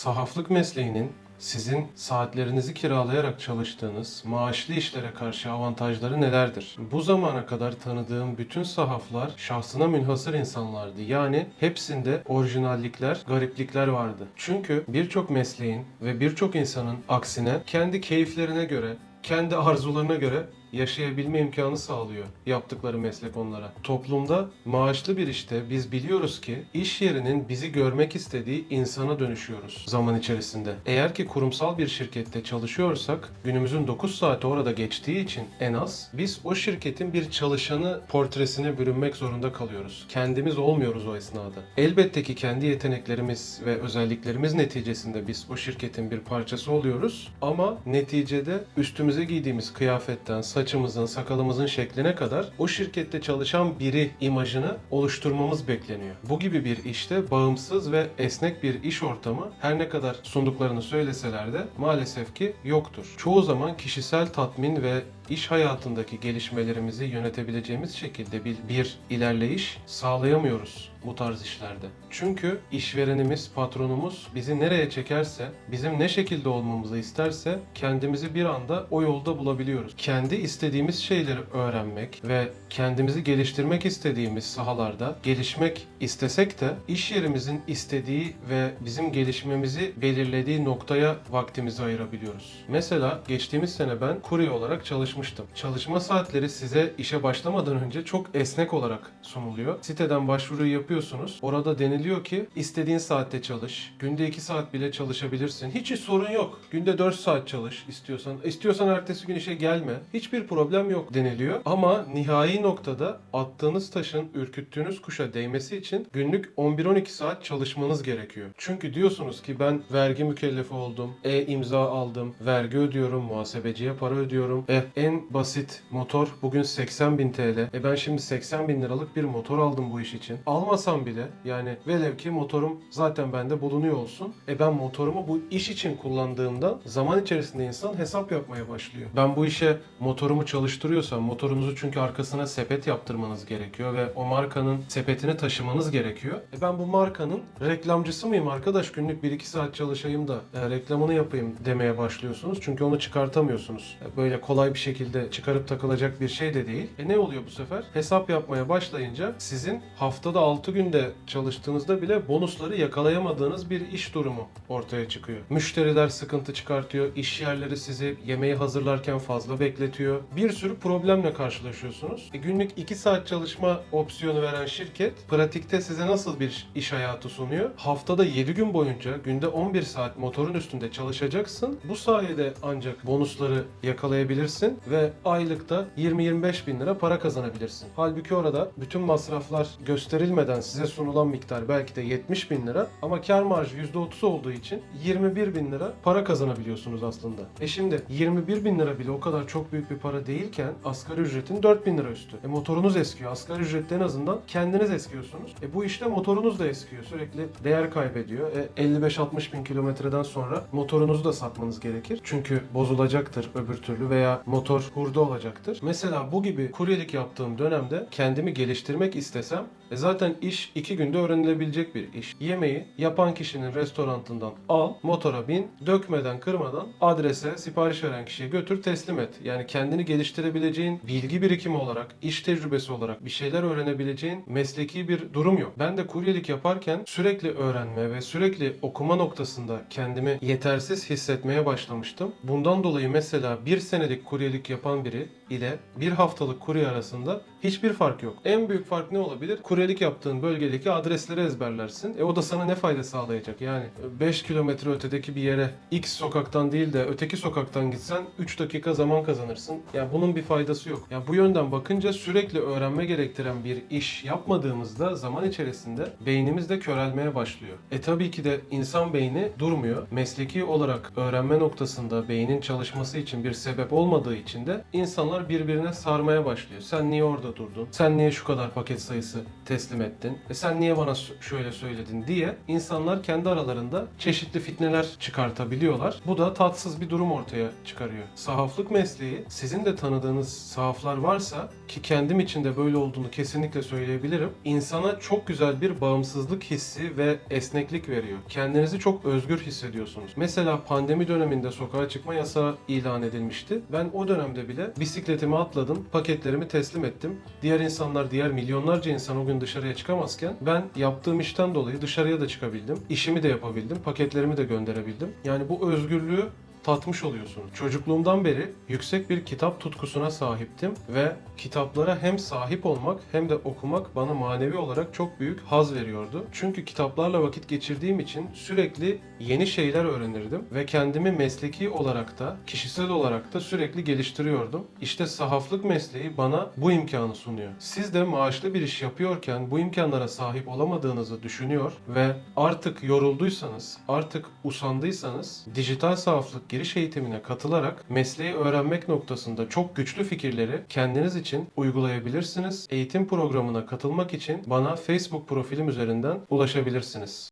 Sahaflık mesleğinin sizin saatlerinizi kiralayarak çalıştığınız maaşlı işlere karşı avantajları nelerdir? Bu zamana kadar tanıdığım bütün sahaflar şahsına münhasır insanlardı. Yani hepsinde orijinallikler, gariplikler vardı. Çünkü birçok mesleğin ve birçok insanın aksine kendi keyiflerine göre, kendi arzularına göre yaşayabilme imkanı sağlıyor yaptıkları meslek onlara. Toplumda maaşlı bir işte biz biliyoruz ki iş yerinin bizi görmek istediği insana dönüşüyoruz zaman içerisinde. Eğer ki kurumsal bir şirkette çalışıyorsak günümüzün 9 saati orada geçtiği için en az biz o şirketin bir çalışanı portresine bürünmek zorunda kalıyoruz. Kendimiz olmuyoruz o esnada. Elbette ki kendi yeteneklerimiz ve özelliklerimiz neticesinde biz o şirketin bir parçası oluyoruz ama neticede üstümüze giydiğimiz kıyafetten, saçımızın, sakalımızın şekline kadar o şirkette çalışan biri imajını oluşturmamız bekleniyor. Bu gibi bir işte bağımsız ve esnek bir iş ortamı her ne kadar sunduklarını söyleseler de maalesef ki yoktur. Çoğu zaman kişisel tatmin ve iş hayatındaki gelişmelerimizi yönetebileceğimiz şekilde bir, bir ilerleyiş sağlayamıyoruz bu tarz işlerde. Çünkü işverenimiz, patronumuz bizi nereye çekerse, bizim ne şekilde olmamızı isterse kendimizi bir anda o yolda bulabiliyoruz. Kendi istediğimiz şeyleri öğrenmek ve kendimizi geliştirmek istediğimiz sahalarda gelişmek istesek de iş yerimizin istediği ve bizim gelişmemizi belirlediği noktaya vaktimizi ayırabiliyoruz. Mesela geçtiğimiz sene ben kurye olarak çalışmıştım. Çalışma saatleri size işe başlamadan önce çok esnek olarak sunuluyor. Siteden başvuruyu yapıyorsunuz. Orada deniliyor ki istediğin saatte çalış. Günde 2 saat bile çalışabilirsin. Hiç sorun yok. Günde 4 saat çalış istiyorsan. İstiyorsan ertesi gün işe gelme. Hiçbir problem yok deniliyor. Ama nihai noktada attığınız taşın ürküttüğünüz kuşa değmesi için günlük 11-12 saat çalışmanız gerekiyor. Çünkü diyorsunuz ki ben vergi mükellefi oldum. E imza aldım. Vergi ödüyorum. Muhasebeciye para ödüyorum. E en basit motor bugün 80 bin TL. E ben şimdi 80 bin liralık bir motor aldım bu iş için. Almasam bile yani velev ki motorum zaten bende bulunuyor olsun. E ben motorumu bu iş için kullandığımda zaman içerisinde insan hesap yapmaya başlıyor. Ben bu işe motorumu çalıştırıyorsam motorunuzu çünkü arkasına sepet yaptırmanız gerekiyor ve o markanın sepetini taşımanız gerekiyor. E ben bu markanın reklamcısı mıyım arkadaş günlük 1-2 saat çalışayım da e, reklamını yapayım demeye başlıyorsunuz. Çünkü onu çıkartamıyorsunuz. E, böyle kolay bir şekilde çıkarıp takılacak bir şey de değil. E ne oluyor bu sefer? Hesap yapmaya başlayınca sizin haftada 6 günde çalıştığınızda bile bonusları yakalayamadığınız bir iş durumu ortaya çıkıyor. Müşteriler sıkıntı çıkartıyor. iş yerleri sizi yemeği hazırlarken fazla bekletiyor. Bir sürü problemle karşılaşıyorsunuz. E, günlük 2 saat çalışma opsiyonu veren şirket pratikte size nasıl bir iş hayatı sunuyor? Haftada 7 gün boyunca günde 11 saat motorun üstünde çalışacaksın. Bu sayede ancak bonusları yakalayabilirsin ve aylıkta 20-25 bin lira para kazanabilirsin. Halbuki orada bütün masraflar gösterilmeden size sunulan miktar belki de 70 bin lira ama kar marjı %30 olduğu için 21 bin lira para kazanabiliyorsunuz aslında. E şimdi 21 bin lira bile o kadar çok büyük bir para değilken asgari ücretin 4 bin lira üstü. E motorunuz eskiyor. Asgari ücrette en azından kendiniz eskiyorsunuz. E bu işte motorunuz da eskiyor. Sürekli değer kaybediyor. E 55-60 bin kilometreden sonra motorunuzu da satmanız gerekir. Çünkü bozulacaktır öbür türlü veya motor hurda olacaktır. Mesela bu gibi kuryelik yaptığım dönemde kendimi geliştirmek istesem e zaten iş 2 günde öğrenilebilecek bir iş. Yemeği yapan kişinin restoranından al, motora bin, dökmeden kırmadan adrese sipariş veren kişiye götür teslim et. Yani kendini geliştirebileceğin bilgi birikimi olarak, iş tecrübesi olarak bir şeyler öğrenebileceğin mesleki bir durum yok. Ben de kuryelik yaparken sürekli öğrenme ve sürekli okuma noktasında kendimi yetersiz hissetmeye başlamıştım. Bundan dolayı mesela bir senelik kuryelik yapan biri ile bir haftalık kurye arasında hiçbir fark yok. En büyük fark ne olabilir? Kuryelik yaptığın bölgedeki adresleri ezberlersin. E o da sana ne fayda sağlayacak? Yani 5 kilometre ötedeki bir yere X sokaktan değil de öteki sokaktan gitsen 3 dakika zaman kazanırsın. Yani bunun bir faydası yok. Yani bu yönden bakınca sürekli öğrenme gerektiren bir iş yapmadığımızda zaman içerisinde beynimiz de körelmeye başlıyor. E tabii ki de insan beyni durmuyor. Mesleki olarak öğrenme noktasında beynin çalışması için bir sebep olmadığı için de insanlar birbirine sarmaya başlıyor. Sen niye orada durdun? Sen niye şu kadar paket sayısı teslim ettin? E sen niye bana şöyle söyledin diye insanlar kendi aralarında çeşitli fitneler çıkartabiliyorlar. Bu da tatsız bir durum ortaya çıkarıyor. Sahaflık mesleği sizin de tanıdığınız sahaflar varsa ki kendim için de böyle olduğunu kesinlikle söyleyebilirim. İnsana çok güzel bir bağımsızlık hissi ve esneklik veriyor. Kendinizi çok özgür hissediyorsunuz. Mesela pandemi döneminde sokağa çıkma yasağı ilan edilmişti. Ben o dönemde bile bisikletimi atladım, paketlerimi teslim ettim. Diğer insanlar, diğer milyonlarca insan o gün dışarıya çıkamazken ben yaptığım işten dolayı dışarıya da çıkabildim. İşimi de yapabildim, paketlerimi de gönderebildim. Yani bu özgürlüğü tatmış oluyorsunuz. Çocukluğumdan beri yüksek bir kitap tutkusuna sahiptim ve kitaplara hem sahip olmak hem de okumak bana manevi olarak çok büyük haz veriyordu. Çünkü kitaplarla vakit geçirdiğim için sürekli yeni şeyler öğrenirdim ve kendimi mesleki olarak da kişisel olarak da sürekli geliştiriyordum. İşte sahaflık mesleği bana bu imkanı sunuyor. Siz de maaşlı bir iş yapıyorken bu imkanlara sahip olamadığınızı düşünüyor ve artık yorulduysanız, artık usandıysanız dijital sahaflık giriş eğitimine katılarak mesleği öğrenmek noktasında çok güçlü fikirleri kendiniz için uygulayabilirsiniz. Eğitim programına katılmak için bana Facebook profilim üzerinden ulaşabilirsiniz.